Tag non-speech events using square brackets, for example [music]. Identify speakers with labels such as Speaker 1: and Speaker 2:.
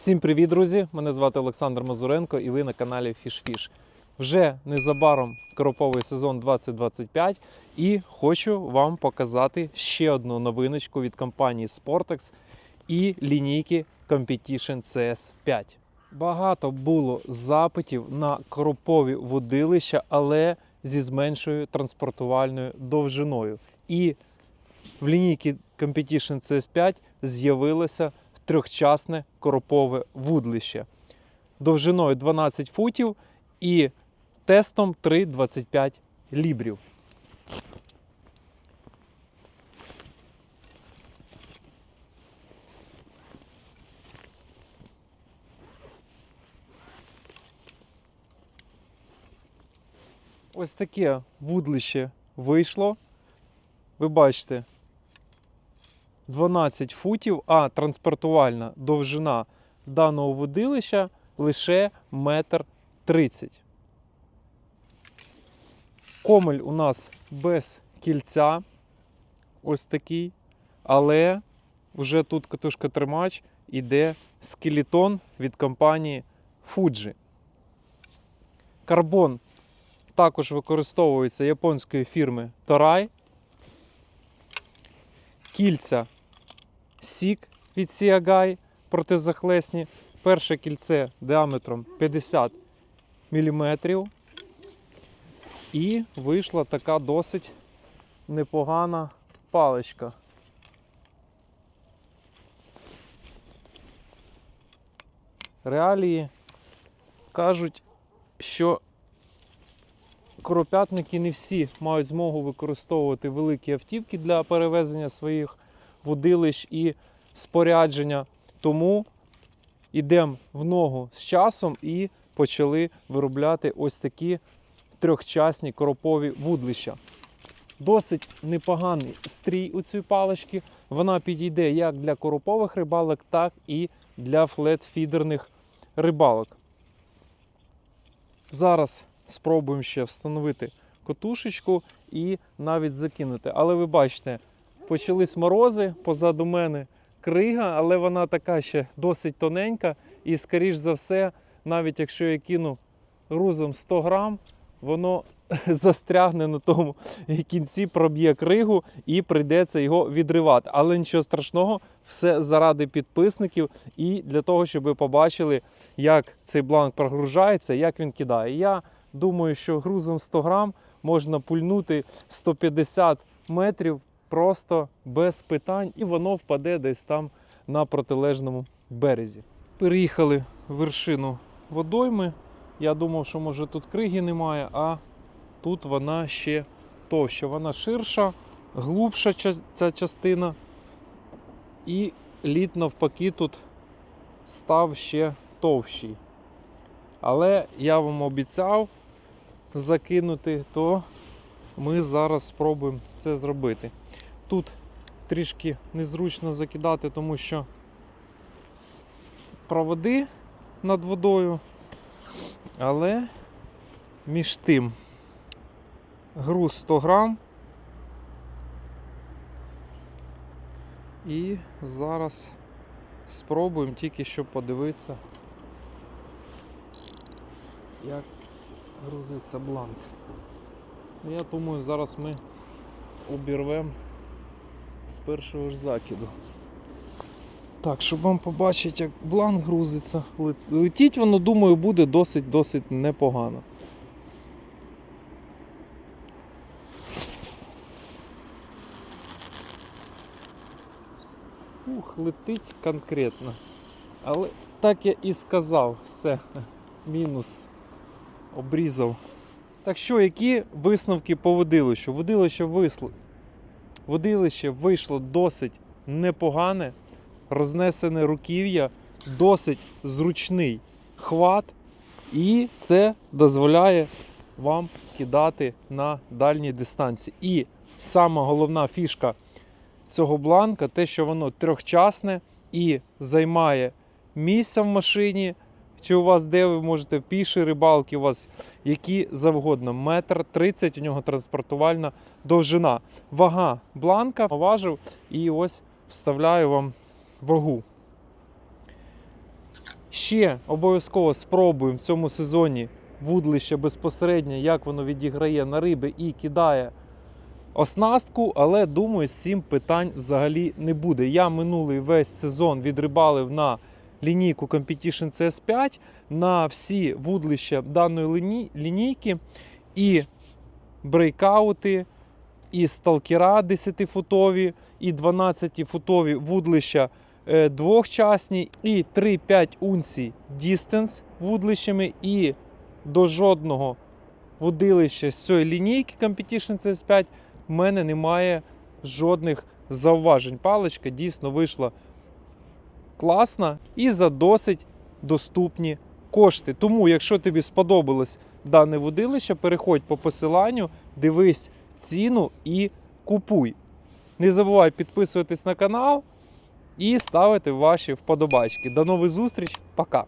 Speaker 1: Всім привіт, друзі! Мене звати Олександр Мазуренко і ви на каналі FishFish. Вже незабаром короповий сезон 2025 і хочу вам показати ще одну новиночку від компанії Sportex і лінійки Competition CS5. Багато було запитів на коропові водилища, але зі зменшою транспортувальною довжиною. І в лінійці Competition CS5 з'явилося трьохчасне коропове вудлище довжиною 12 футів і тестом 3,25 лібрів. Ось таке вудлище вийшло. Ви бачите, 12 футів, а транспортувальна довжина даного водилища лише метр 30. Комель у нас без кільця, ось такий, але вже тут катушка тримач іде скелетон від компанії Fuji. Карбон також використовується японської фірми Torai. Кільця Сік від Siagai протизахлесні. Перше кільце діаметром 50 мм. І вийшла така досить непогана паличка. Реалії кажуть, що коропятники не всі мають змогу використовувати великі автівки для перевезення своїх водилищ і спорядження. Тому йдемо в ногу з часом і почали виробляти ось такі трьохчасні коропові вудлища. Досить непоганий стрій у цієї палички. Вона підійде як для коропових рибалок, так і для флетфідерних рибалок. Зараз спробуємо ще встановити котушечку і навіть закинути. Але ви бачите, почались морози позаду мене крига, але вона така ще досить тоненька. І, скоріш за все, навіть якщо я кину грузом 100 грам, воно [laughs] застрягне на тому кінці, проб'є кригу і прийдеться його відривати. Але нічого страшного, все заради підписників і для того, щоб ви побачили, як цей бланк прогружається, як він кидає. Я думаю, що грузом 100 грам можна пульнути 150 метрів просто без питань, і воно впаде десь там на протилежному березі. Переїхали вершину водойми. Я думав, що може тут криги немає, а тут вона ще товща. Вона ширша, глубша ця частина. І лід навпаки тут став ще товщий. Але я вам обіцяв закинути, то ми зараз спробуємо це зробити. Тут трішки незручно закидати, тому що проводи над водою, але між тим груз 100 грам. І зараз спробуємо тільки щоб подивитися, як грузиться бланк. Ну, Я думаю, зараз ми обірвемо з першого ж закиду. Так, щоб вам побачити, як бланк грузиться. Летіть воно, думаю, буде досить-досить непогано. Ух, летить конкретно. Але так я і сказав, все, [laughs] мінус обрізав. Так що, які висновки по водилищу? Водилище висло. Водилище вийшло досить непогане, рознесене руків'я, досить зручний хват, і це дозволяє вам кидати на дальній дистанції. І сама головна фішка цього бланка те, що воно трьохчасне і займає місце в машині. Чи у вас де ви можете піші рибалки, у вас які завгодно. Метр 30 у нього транспортувальна довжина. Вага бланка важив і ось вставляю вам вагу. Ще обов'язково спробуємо в цьому сезоні вудлище безпосередньо, як воно відіграє на риби і кидає оснастку, але думаю, з цим питань взагалі не буде. Я минулий весь сезон відрибалив на лінійку Competition CS5 на всі вудлища даної ліні- лінійки і брейкаути, і сталкера 10-футові, і 12-футові вудлища е, двохчасні, і 3-5 унцій дістенс вудлищами, і до жодного вудилища з цієї лінійки Competition CS5 в мене немає жодних зауважень. Паличка дійсно вийшла класна і за досить доступні кошти. Тому, якщо тобі сподобалось дане водилище, переходь по посиланню, дивись ціну і купуй. Не забувай підписуватись на канал і ставити ваші вподобачки. До нових зустріч, пока!